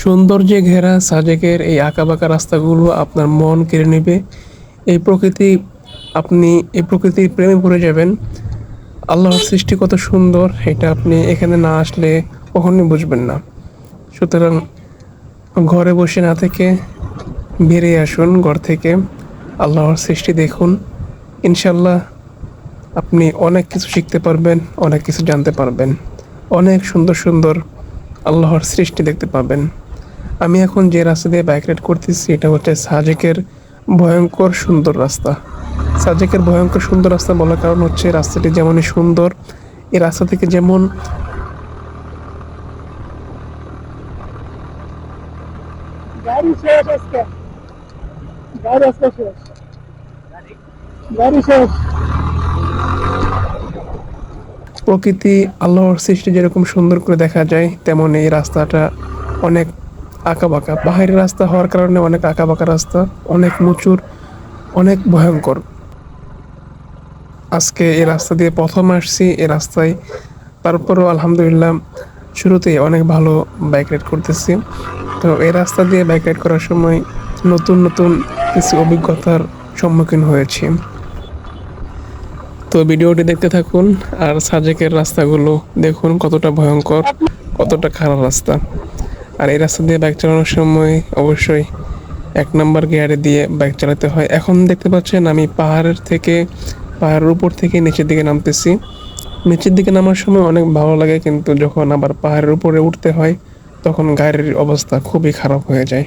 সৌন্দর্যে ঘেরা সাজেকের এই আঁকাবাঁকা রাস্তাগুলো আপনার মন কেড়ে নেবে। এই প্রকৃতি, আপনি এই প্রকৃতির প্রেমে পড়ে যাবেন। আল্লাহর সৃষ্টি কত সুন্দর, এটা আপনি এখানে না আসলে কখনোই বুঝবেন না। সুতরাং ঘরে বসে না থেকে বেরিয়ে আসুন, ঘর থেকে আল্লাহর সৃষ্টি দেখুন। ইনশাল্লাহ আপনি অনেক কিছু শিখতে পারবেন, অনেক কিছু জানতে পারবেন। অনেক সুন্দর সুন্দর আল্লাহর সৃষ্টি দেখতে পাবেন। আমি এখন যে রাস্তা দিয়ে বাইক রাইড করতেছি এটা হচ্ছে সাজেকের ভয়ঙ্কর সুন্দর রাস্তা। সাজেকের ভয়ঙ্কর সুন্দর রাস্তা বলার কারণ হচ্ছে রাস্তাটি যেমনই সুন্দর এই রাস্তা থেকে যেমন গাড়ি শেষ আজকে। গাড়ি আজকে শেষ। গাড়ি শেষ। প্রকৃতি আল্লাহর সৃষ্টি যেরকম সুন্দর করে দেখা যায় তেমন এই রাস্তাটা অনেক আঁকাবাঁকা। পাহাড়ি রাস্তা হওয়ার কারণে অনেক আঁকাবাঁকা রাস্তা, অনেক মুচুর অনেক ভয়ঙ্কর। আজকে এই রাস্তা দিয়ে প্রথম আসছি, এই রাস্তায়। তারপরেও আলহামদুলিল্লাহ শুরুতেই অনেক ভালো বাইক রাইড করতেছি। তো এই রাস্তা দিয়ে বাইক রাইড করার সময় নতুন নতুন কিছু অভিজ্ঞতার সম্মুখীন হয়েছি। তো ভিডিওটি দেখতে থাকুন আর সাজেকের রাস্তাগুলো দেখুন কতটা ভয়ঙ্কর, কতটা খারাপ রাস্তা। আর এই রাস্তা দিয়ে বাইক চালানোর সময় অবশ্যই এক নম্বর গিয়ারে দিয়ে বাইক চালাতে হয়। এখন দেখতে পাচ্ছেন আমি পাহাড়ের থেকে, পাহাড়ের উপর থেকে নিচের দিকে নামতেছি। নিচের দিকে নামার সময় অনেক ভালো লাগে কিন্তু যখন আবার পাহাড়ের উপরে উঠতে হয়, তখন গাড়ির অবস্থা খুবই খারাপ হয়ে যায়।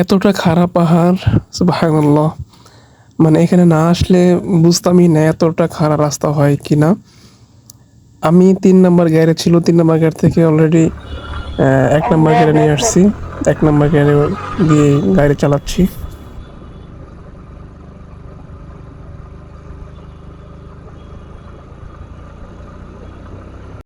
এতটা খারাপ পাহাড়, সুবহানাল্লাহ। মানে এখানে না আসলে বুঝতামই না এতটা খারাপ রাস্তা হয় কি না আমি তিন নম্বর গাড়ি ছিল, তিন নম্বর গাড়ি থেকে অলরেডি এক নম্বর গাড়ি নিয়ে আসছি, এক নম্বর গাড়ি দিয়ে গাড়ি চালাচ্ছি।